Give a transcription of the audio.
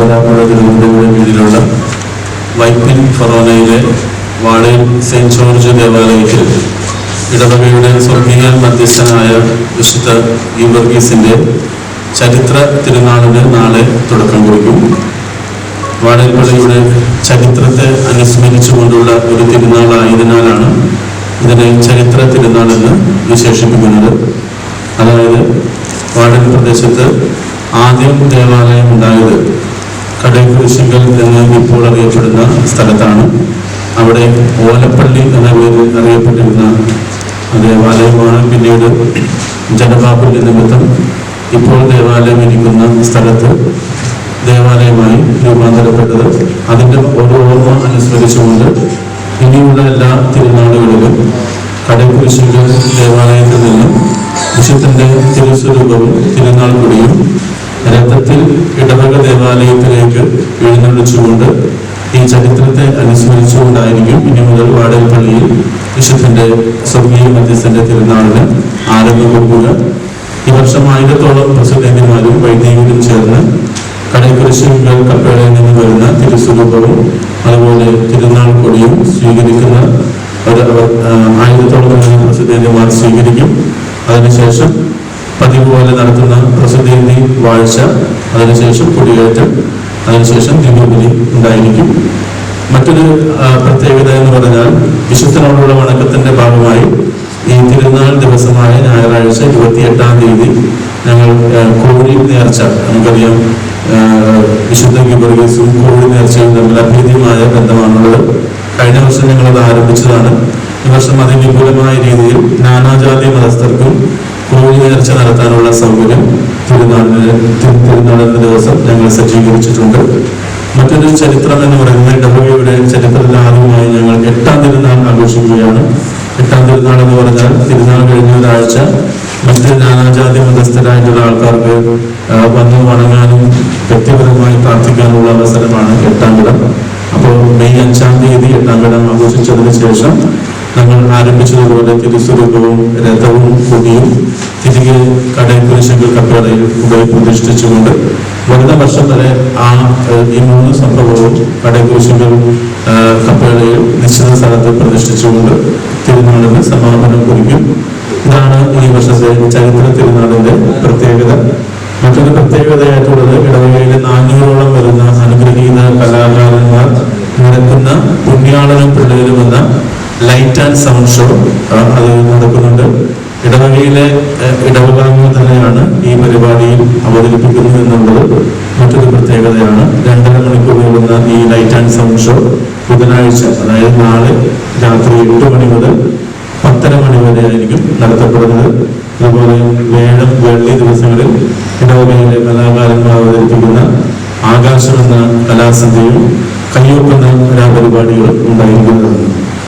വരാപ്പുഴ തിരുവനന്തപുരം കീഴിലുള്ള വൈപ്പിൻ ഫറോനയിലെ വാളയിൽ സെയിന്റ് ജോർജ് ദേവാലയത്തിൽ ഇടവകയുടെ സ്വർഗീയ മധ്യസ്ഥനായ വിശുദ്ധ ഗീവർഗീസിന്റെ ചരിത്ര തിരുനാളിന് നാളെ തുടക്കം കുറിക്കും. വാടകപ്പള്ളിയുടെ ചരിത്രത്തെ അനുസ്മരിച്ചുകൊണ്ടുള്ള ഒരു തിരുനാളായതിനാലാണ് ഇതിനെ ചരിത്ര തിരുനാൾ എന്ന് വിശേഷിപ്പിക്കുന്നത്. അതായത് വാടൻ പ്രദേശത്ത് ആദ്യം ദേവാലയം ഉണ്ടായത് കടേക്കുരിശിങ്കൽ എന്ന് ഇപ്പോൾ അറിയപ്പെടുന്ന സ്ഥലത്താണ്. അവിടെ ഓലപ്പള്ളി എന്ന പേരിൽ അറിയപ്പെട്ടിരുന്ന ദേവാലയമാണ് പിന്നീട് ജനബാഹുല്യ നിമിത്തം ഇപ്പോൾ ദേവാലയം ഇരിക്കുന്ന സ്ഥലത്ത് ദേവാലയമായി രൂപാന്തരപ്പെട്ടത്. അതിന്റെ ഒരു ഓർമ്മ അനുസ്മരിച്ചുകൊണ്ട് ഇനിയുള്ള എല്ലാ തിരുനാളുകളിലും കടക്കുരിശിന്റെ ദേവാലയത്തിൽ നിന്നും വിശുദ്ധന്റെ തിരുസ്വരൂപവും തിരുനാൾ കൊടിയും രഥത്തിൽ ഇടവക ദേവാലയത്തിലേക്ക് എഴുന്നള്ളിച്ചുകൊണ്ട് ഈ ചരിത്രത്തെ അനുസ്മരിച്ചുകൊണ്ടായിരിക്കും ഇനി മുതൽ വാടൽ വിശുദ്ധന്റെ സ്വർഗീയ മധ്യസ്ഥന്റെ തിരുനാളിന് ആരംഭം കൊടുക്കുക ഈ വർഷം ആയിരത്തോളം പ്രസിദ്ധന്മാരും വൈദികരും ചേർന്ന് കടക്കുരിശുകൾ കപ്പേളയിൽ നിന്ന് വരുന്ന തിരുസ്വരൂപവും അതുപോലെ തിരുനാൾ കൊടിയും സ്വീകരിക്കുന്ന ഒരു ആയിരത്തോളം പ്രസിദ്ധന്മാർ സ്വീകരിക്കും. അതിനുശേഷം പതിവ് പോലെ നടത്തുന്ന പ്രസിദ്ധേന്തി വാഴ്ച അതിനുശേഷം കൊടിയേറ്റം അതിനുശേഷം ദിവ്യബലി ഉണ്ടായിരിക്കും. മറ്റൊരു പ്രത്യേകത എന്ന് പറഞ്ഞാൽ വിശുദ്ധനോടുള്ള വണക്കത്തിന്റെ ഭാഗമായി ഈ തിരുനാൾ ദിവസമായ ഞായറാഴ്ച ഇരുപത്തിയെട്ടാം തീയതി ഞങ്ങൾ കോഴി നേർച്ച നമുക്കറിയാം വിശുദ്ധ ഗിബർഗീസും കോഴി നേർച്ചയും തമ്മിൽ അഭേദ്യമായ ബന്ധമാണുള്ളത്. കഴിഞ്ഞ വർഷം ഞങ്ങൾ അത് ആരംഭിച്ചതാണ്. ഈ വർഷം അതിവിപുലമായ രീതിയിൽ നാനാജാതി മതസ്ഥർക്കും നേർച്ച നടത്താനുള്ള സൗകര്യം തിരുനാളിന് തിരു- തിരുനാളിന്റെ ദിവസം ഞങ്ങൾ സജ്ജീകരിച്ചിട്ടുണ്ട്. മറ്റൊരു ചരിത്രം എന്ന് പറയുന്നത് ഇടവകയുടെ ചരിത്രത്തിൽ ആദ്യമായി ഞങ്ങൾ എട്ടാം തിരുനാൾ ആഘോഷിക്കുകയാണ്. എട്ടാം തിരുനാൾ എന്ന് പറഞ്ഞാൽ തിരുനാൾ കഴിഞ്ഞ ഒരാഴ്ച മറ്റ് നാനാജാതി മതസ്ഥരായിട്ടുള്ള ആൾക്കാർക്ക് വന്നു വണങ്ങാനും വ്യക്തിപരമായി പ്രാർത്ഥിക്കാനുള്ള അവസരമാണ് എട്ടാം കിടം അപ്പോൾ മെയ് അഞ്ചാം തീയതി എട്ടാം കിടം ആഘോഷിച്ചതിന് ശേഷം നമ്മൾ ആരംഭിച്ചതുപോലെ തിരുസ്വരൂപവും രഥവും കൊടിയും കടയക്കുരിശുകൾ കപ്പേളയിൽ ഉപയോഗ പ്രതിഷ്ഠിച്ചുകൊണ്ട് വരുന്ന വർഷം വരെ ആ ഈ മൂന്ന് സംഭവവും കടയക്കുരിശുകൾ ഏഹ്, കപ്പേളയിൽ നിശ്ചിത സ്ഥലത്ത് പ്രതിഷ്ഠിച്ചുകൊണ്ട് തിരുനാളിന് സമാപനം കുറിക്കും. ഇതാണ് ഈ വർഷത്തെ ചരിത്ര തിരുനാളിന്റെ പ്രത്യേകത. മറ്റൊരു പ്രത്യേകതയായിട്ടുള്ളത് ഇടവകയിലെ നാനൂറോളം വരുന്ന അനുഗ്രഹീത കലാകാരന്മാർ നിരക്കുന്ന പുണ്യാളനും പിള്ളേരും എന്ന ലൈറ്റ് ആൻഡ് സൗണ്ട് ഷോ അത് നടക്കുന്നുണ്ട്. ഇടവകയിലെ ഇടവകാംഗങ്ങൾ തന്നെയാണ് ഈ പരിപാടിയിൽ അവതരിപ്പിക്കുന്നത് എന്നുള്ളത് മറ്റൊരു പ്രത്യേകതയാണ്. രണ്ടര മണിക്കൂർ നീളുന്ന ഈ ലൈറ്റ് ആൻഡ് സൗണ്ട് ഷോ ബുധനാഴ്ച അതായത് നാളെ രാത്രി എട്ട് മണി മുതൽ പത്തര മണി വരെ ആയിരിക്കും നടത്തപ്പെടുന്നത്. അതുപോലെ വേഴം വെള്ളി ദിവസങ്ങളിൽ ഇടവകയിലെ കലാകാരന്മാർ അവതരിപ്പിക്കുന്ന ആകാശം എന്ന കലാസന്ധ്യയും കയ്യൊപ്പെന്ന കലാപരിപാടികളും ഉണ്ടായിരിക്കുന്നതാണ്.